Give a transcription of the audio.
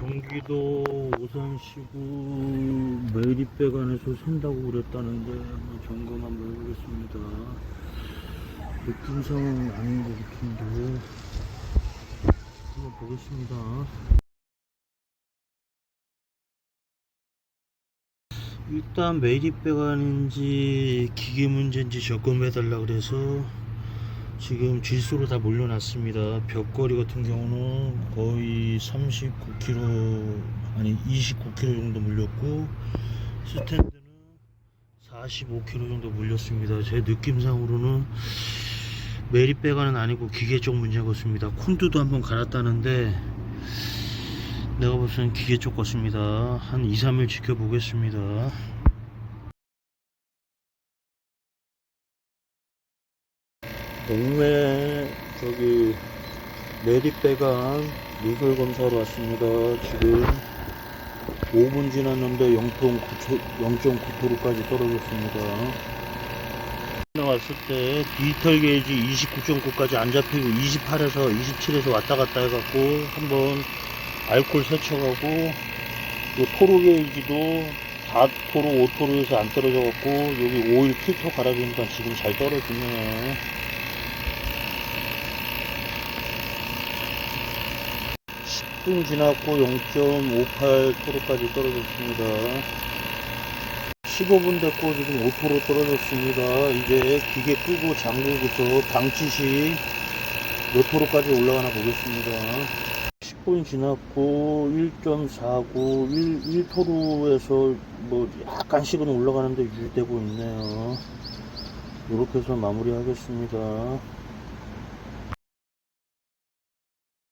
경기도 오산시구 매립배관에서 산다고 그랬다는데 한번 점검 한번 해보겠습니다. 느낌상은 아닌 것 같은데 한번 보겠습니다. 일단 매립배관인지 기계 문제인지 점검해달라 그래서 지금 질소로 다 몰려놨습니다. 벽걸이 같은 경우는 거의 39kg 아니 29kg 정도 물렸고 스탠드는 45kg 정도 물렸습니다. 제 느낌상으로는 매립배관은 아니고 기계 쪽 문제 같습니다. 콘두도 한번 갈았다는데 내가 볼때는 기계 쪽 같습니다. 한 2, 3일 지켜보겠습니다. 동네 저기 내립배관 미술 검사로 왔습니다. 지금 5분 지났는데 0.9토로까지 떨어졌습니다. 나왔을 때 디지털 게이지 29.9까지 안 잡히고 28에서 27에서 왔다 갔다 해갖고 한번 알콜 세척하고 요 토로 게이지도 4토로 5토로에서 안 떨어져갖고 여기 오일 필터 갈아주니까 지금 잘 떨어지네요. 10분 지났고 0.58토로까지 떨어졌습니다. 15분 됐고 지금 5토로 떨어졌습니다. 이제 기계 끄고 잠그고서 방치시 몇 토로까지 올라가나 보겠습니다. 10분 지났고 1.49, 1, 1토로에서 뭐 약간씩은 올라가는데 유지되고 있네요. 이렇게 해서 마무리 하겠습니다.